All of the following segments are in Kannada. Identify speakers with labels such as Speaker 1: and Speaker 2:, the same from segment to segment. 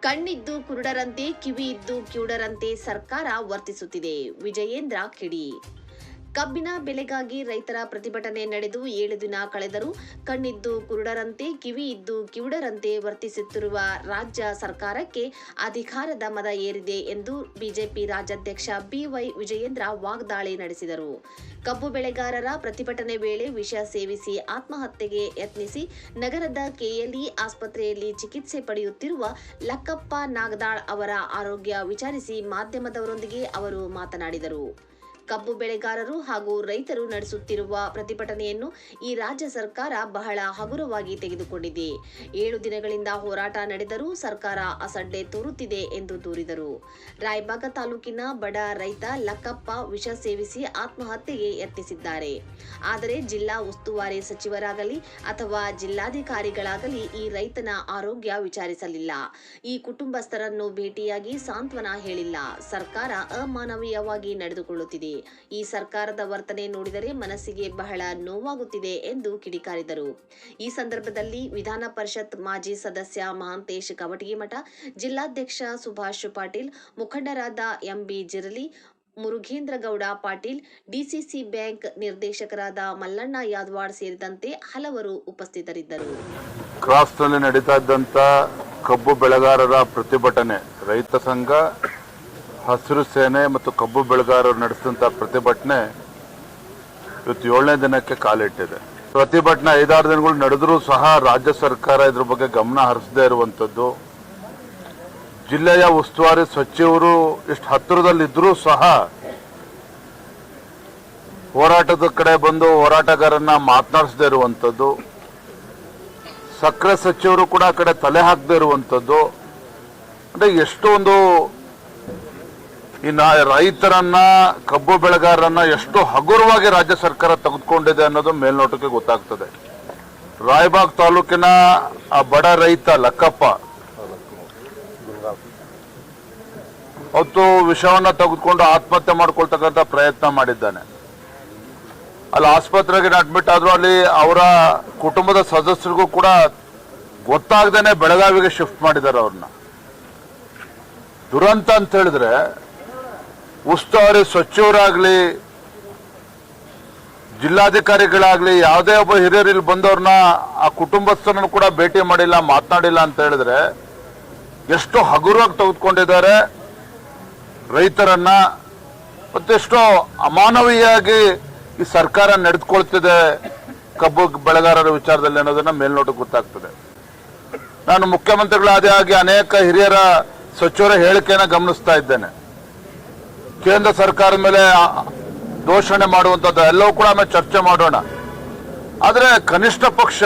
Speaker 1: ಕಣ್ಣಿದ್ದು ಕುರುಡರಂತೆ ಕಿವಿ ಇದ್ದು ಕಿವುಡರಂತೆ ಸರ್ಕಾರ ವರ್ತಿಸುತ್ತಿದೆ. ವಿಜಯೇಂದ್ರ ಕಿಡಿ. ಕಬ್ಬಿನ ಬೆಲೆಗಾಗಿ ರೈತರ ಪ್ರತಿಭಟನೆ ನಡೆದು ಏಳು ದಿನ ಕಳೆದರೂ ಕಣ್ಣಿದ್ದು ಕುರುಡರಂತೆ ಕಿವಿ ಇದ್ದು ಕಿವುಡರಂತೆ ವರ್ತಿಸುತ್ತಿರುವ ರಾಜ್ಯ ಸರ್ಕಾರಕ್ಕೆ ಅಧಿಕಾರದ ಮದ ಏರಿದೆ ಎಂದು ಬಿಜೆಪಿ ರಾಜ್ಯಾಧ್ಯಕ್ಷ ಬಿವೈ ವಿಜಯೇಂದ್ರ ವಾಗ್ದಾಳಿ ನಡೆಸಿದರು. ಕಬ್ಬು ಬೆಳೆಗಾರರ ಪ್ರತಿಭಟನೆ ವೇಳೆ ವಿಷ ಸೇವಿಸಿ ಆತ್ಮಹತ್ಯೆಗೆ ಯತ್ನಿಸಿ ನಗರದ ಕೆಎಲ್ಇ ಆಸ್ಪತ್ರೆಯಲ್ಲಿ ಚಿಕಿತ್ಸೆ ಪಡೆಯುತ್ತಿರುವ ಲಕ್ಕಪ್ಪ ನಾಗದಾಳ್ ಅವರ ಆರೋಗ್ಯ ವಿಚಾರಿಸಿ ಮಾಧ್ಯಮದವರೊಂದಿಗೆ ಅವರು ಮಾತನಾಡಿದರು. ಕಬ್ಬು ಬೆಳೆಗಾರರು ಹಾಗೂ ರೈತರು ನಡೆಸುತ್ತಿರುವ ಪ್ರತಿಭಟನೆಯನ್ನು ಈ ರಾಜ್ಯ ಸರ್ಕಾರ ಬಹಳ ಹಗುರವಾಗಿ ತೆಗೆದುಕೊಂಡಿದೆ. ಏಳು ದಿನಗಳಿಂದ ಹೋರಾಟ ನಡೆದರೂ ಸರ್ಕಾರ ಅಸಡ್ಡೆ ತೋರುತ್ತಿದೆ ಎಂದು ದೂರಿದರು. ರಾಯಬಾಗ ತಾಲೂಕಿನ ಬಡ ರೈತ ಲಕ್ಕಪ್ಪ ವಿಷ ಸೇವಿಸಿ ಆತ್ಮಹತ್ಯೆಗೆ ಯತ್ನಿಸಿದ್ದಾರೆ. ಆದರೆ ಜಿಲ್ಲಾ ಉಸ್ತುವಾರಿ ಸಚಿವರಾಗಲಿ ಅಥವಾ ಜಿಲ್ಲಾಧಿಕಾರಿಗಳಾಗಲಿ ಈ ರೈತನ ಆರೋಗ್ಯ ವಿಚಾರಿಸಲಿಲ್ಲ. ಈ ಕುಟುಂಬಸ್ಥರನ್ನು ಭೇಟಿಯಾಗಿ ಸಾಂತ್ವನ ಹೇಳಿಲ್ಲ. ಸರ್ಕಾರ ಅಮಾನವೀಯವಾಗಿ ನಡೆದುಕೊಳ್ಳುತ್ತಿದೆ. ಈ ಸರ್ಕಾರದ ವರ್ತನೆ ನೋಡಿದರೆ ಮನಸ್ಸಿಗೆ ಬಹಳ ನೋವಾಗುತ್ತಿದೆ ಎಂದು ಕಿಡಿಕಾರಿದರು. ಈ ಸಂದರ್ಭದಲ್ಲಿ ವಿಧಾನ ಪರಿಷತ್ ಮಾಜಿ ಸದಸ್ಯ ಮಹಾಂತೇಶ್ ಕವಟಗಿಮಠ ಜಿಲ್ಲಾಧ್ಯಕ್ಷ ಸುಭಾಷ್ ಪಾಟೀಲ್, ಮುಖಂಡರಾದ M B Jirali, Murugendra Gowda Patil, DCC bank ನಿರ್ದೇಶಕರಾದ ಮಲ್ಲಣ್ಣ ಯಾದವಾಡ್ ಸೇರಿದಂತೆ ಹಲವರು ಉಪಸ್ಥಿತರಿದ್ದರು.
Speaker 2: ಕ್ರಾಸ್ನಲ್ಲಿ ನಡೀತಾ ಇದ್ದಂಥ ಕಬ್ಬು ಬೆಳೆಗಾರರ ಪ್ರತಿಭಟನೆ ರೈತ ಸಂಘ ಹಸಿರು ಸೇನೆ ಮತ್ತು ಕಬ್ಬು ಬೆಳೆಗಾರರು ನಡೆಸಿದಂಥ ಪ್ರತಿಭಟನೆ ಇವತ್ತು ಏಳನೇ ದಿನಕ್ಕೆ ಕಾಲಿಟ್ಟಿದೆ. ಪ್ರತಿಭಟನೆ ಐದಾರು ದಿನಗಳು ನಡೆದರೂ ಸಹ ರಾಜ್ಯ ಸರ್ಕಾರ ಇದ್ರ ಬಗ್ಗೆ ಗಮನ ಹರಿಸದೇ ಇರುವಂಥದ್ದು ಜಿಲ್ಲೆಯ ಉಸ್ತುವಾರಿ ಸಚಿವರು ಇಷ್ಟು ಹತ್ತಿರದಲ್ಲಿದ್ದರೂ ಸಹ ಹೋರಾಟದ ಕಡೆ ಬಂದು ಹೋರಾಟಗಾರನ್ನ ಮಾತನಾಡಿಸದೇ ಇರುವಂಥದ್ದು ಸಕ್ಕರೆ ಸಚಿವರು ಕೂಡ ಕಡೆ ತಲೆ ಹಾಕದೇ ಇರುವಂಥದ್ದು ಅಂದ್ರೆ ಎಷ್ಟೊಂದು ಈ ನಾ ರೈತರನ್ನ, ಕಬ್ಬು ಬೆಳೆಗಾರರನ್ನ ಎಷ್ಟು ಹಗುರವಾಗಿ ರಾಜ್ಯ ಸರ್ಕಾರ ತೆಗೆದುಕೊಂಡಿದೆ ಅನ್ನೋದು ಮೇಲ್ನೋಟಕ್ಕೆ ಗೊತ್ತಾಗ್ತದೆ. ರಾಯಬಾಗ್ ತಾಲೂಕಿನ ಆ ಬಡ ರೈತ ಲಕ್ಕಪ್ಪ, ಅವತ್ತು ವಿಷವನ್ನ ತೆಗೆದುಕೊಂಡು ಆತ್ಮಹತ್ಯೆ ಮಾಡ್ಕೊಳ್ತಕ್ಕಂಥ ಪ್ರಯತ್ನ ಮಾಡಿದ್ದಾನೆ. ಅಲ್ಲಿ ಆಸ್ಪತ್ರೆಗೆ ಅಡ್ಮಿಟ್ ಆದ್ರೂ ಅಲ್ಲಿ ಅವರ ಕುಟುಂಬದ ಸದಸ್ಯರಿಗೂ ಕೂಡ ಗೊತ್ತಾಗ್ದೇನೆ ಬೆಳಗಾವಿಗೆ ಶಿಫ್ಟ್ ಮಾಡಿದ್ದಾರೆ ಅವ್ರನ್ನ. ದುರಂತ ಅಂತ ಹೇಳಿದ್ರೆ ಉಸ್ತುವಾರಿ ಸಚಿವರಾಗಲಿ, ಜಿಲ್ಲಾಧಿಕಾರಿಗಳಾಗಲಿ, ಯಾವುದೇ ಒಬ್ಬ ಹಿರಿಯರು ಇಲ್ಲಿ ಬಂದವ್ರನ್ನ ಆ ಕುಟುಂಬಸ್ಥರನ್ನು ಕೂಡ ಭೇಟಿ ಮಾಡಿಲ್ಲ, ಮಾತನಾಡಿಲ್ಲ ಅಂತ ಹೇಳಿದ್ರೆ ಎಷ್ಟು ಹಗುರವಾಗಿ ತೆಗೆದುಕೊಂಡಿದ್ದಾರೆ ರೈತರನ್ನ ಮತ್ತೆಷ್ಟೋ ಅಮಾನವೀಯಾಗಿ ಈ ಸರ್ಕಾರ ನಡೆದುಕೊಳ್ತಿದೆ ಕಬ್ಬು ಬೆಳೆಗಾರರ ವಿಚಾರದಲ್ಲಿ ಅನ್ನೋದನ್ನ ಮೇಲ್ನೋಟಕ್ಕೆ ಗೊತ್ತಾಗ್ತದೆ. ನಾನು ಮುಖ್ಯಮಂತ್ರಿಗಳಾದ ಹಾಗೆ ಅನೇಕ ಹಿರಿಯರ ಸಚಿವರ ಹೇಳಿಕೆಯನ್ನು ಗಮನಿಸ್ತಾ ಇದ್ದೇನೆ. ಕೇಂದ್ರ ಸರ್ಕಾರದ ಮೇಲೆ ದೋಷಣೆ ಮಾಡುವಂಥದ್ದು ಎಲ್ಲವೂ ಕೂಡ ಆಮೇಲೆ ಚರ್ಚೆ ಮಾಡೋಣ. ಆದರೆ ಕನಿಷ್ಠ ಪಕ್ಷ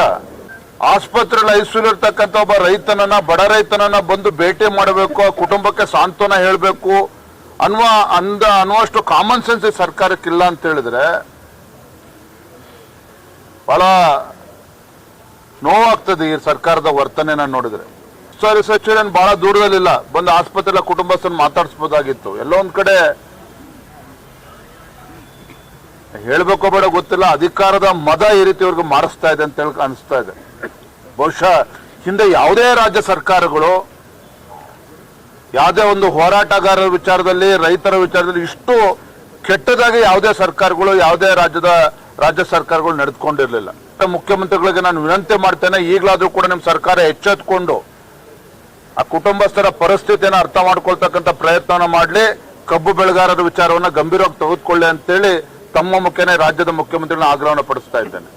Speaker 2: ಆಸ್ಪತ್ರೆಯಲ್ಲಿ ಐಸಿಯು ಇರ್ತಕ್ಕಂಥ ಒಬ್ಬ ರೈತನನ್ನ, ಬಡ ರೈತನನ್ನ ಬಂದು ಭೇಟಿ ಮಾಡಬೇಕು, ಆ ಕುಟುಂಬಕ್ಕೆ ಸಾಂತ್ವನ ಹೇಳಬೇಕು ಅನ್ನುವ ಅಂದ, ಅನ್ನುವಷ್ಟು ಕಾಮನ್ ಸೆನ್ಸ್ ಸರ್ಕಾರಕ್ಕಿಲ್ಲ ಅಂತ ಹೇಳಿದ್ರೆ ಬಹಳ ನೋವಾಗ್ತದೆ ಈ ಸರ್ಕಾರದ ವರ್ತನೆನ ನೋಡಿದ್ರೆ. ಸಾರಿ ಸಚಿವರೇನು ಬಹಳ ದೂರದಲ್ಲಿಲ್ಲ. ಬಂದು ಆಸ್ಪತ್ರೆ ಕುಟುಂಬಸ್ಥರನ್ನ ಮಾತಾಡಿಸ್ಬೋದಾಗಿತ್ತು. ಎಲ್ಲೋ ಒಂದ್ ಕಡೆ ಹೇಳ್ಬೇಕೋ ಬೇಡ ಗೊತ್ತಿಲ್ಲ. ಅಧಿಕಾರದ ಮದ ಈ ರೀತಿ ಅವ್ರಿಗೆ ಮಾಡಿಸ್ತಾ ಇದೆ ಅಂತ ಹೇಳಿ ಅನಿಸ್ತಾ ಇದೆ. ಬಹುಶಃ ಹಿಂದೆ ಯಾವುದೇ ರಾಜ್ಯ ಸರ್ಕಾರಗಳು ಯಾವುದೇ ಒಂದು ಹೋರಾಟಗಾರರ ವಿಚಾರದಲ್ಲಿ, ರೈತರ ವಿಚಾರದಲ್ಲಿ ಇಷ್ಟು ಕೆಟ್ಟದಾಗಿ ಯಾವುದೇ ಸರ್ಕಾರಗಳು, ಯಾವುದೇ ರಾಜ್ಯದ ರಾಜ್ಯ ಸರ್ಕಾರಗಳು ನಡೆದುಕೊಂಡಿರಲಿಲ್ಲ. ಮುಖ್ಯಮಂತ್ರಿಗಳಿಗೆ ನಾನು ವಿನಂತಿ ಮಾಡ್ತೇನೆ, ಈಗಲಾದ್ರೂ ಕೂಡ ನಿಮ್ಮ ಸರ್ಕಾರ ಎಚ್ಚೆತ್ಕೊಂಡು ಆ ಕುಟುಂಬಸ್ಥರ ಪರಿಸ್ಥಿತಿಯನ್ನು ಅರ್ಥ ಮಾಡ್ಕೊಳ್ತಕ್ಕಂಥ ಪ್ರಯತ್ನವನ್ನು ಮಾಡಲಿ. ಕಬ್ಬು ಬೆಳೆಗಾರರ ವಿಚಾರವನ್ನ ಗಂಭೀರವಾಗಿ ತೆಗೆದುಕೊಳ್ಳಿ ಅಂತೇಳಿ ತಮ್ಮ ಮುಖ್ಯನೇ ರಾಜ್ಯದ ಮುಖ್ಯಮಂತ್ರಿಗಳನ್ನ ಆಗ್ರಹವನ್ನು ಪಡಿಸ್ತಾ ಇದ್ದೇನೆ.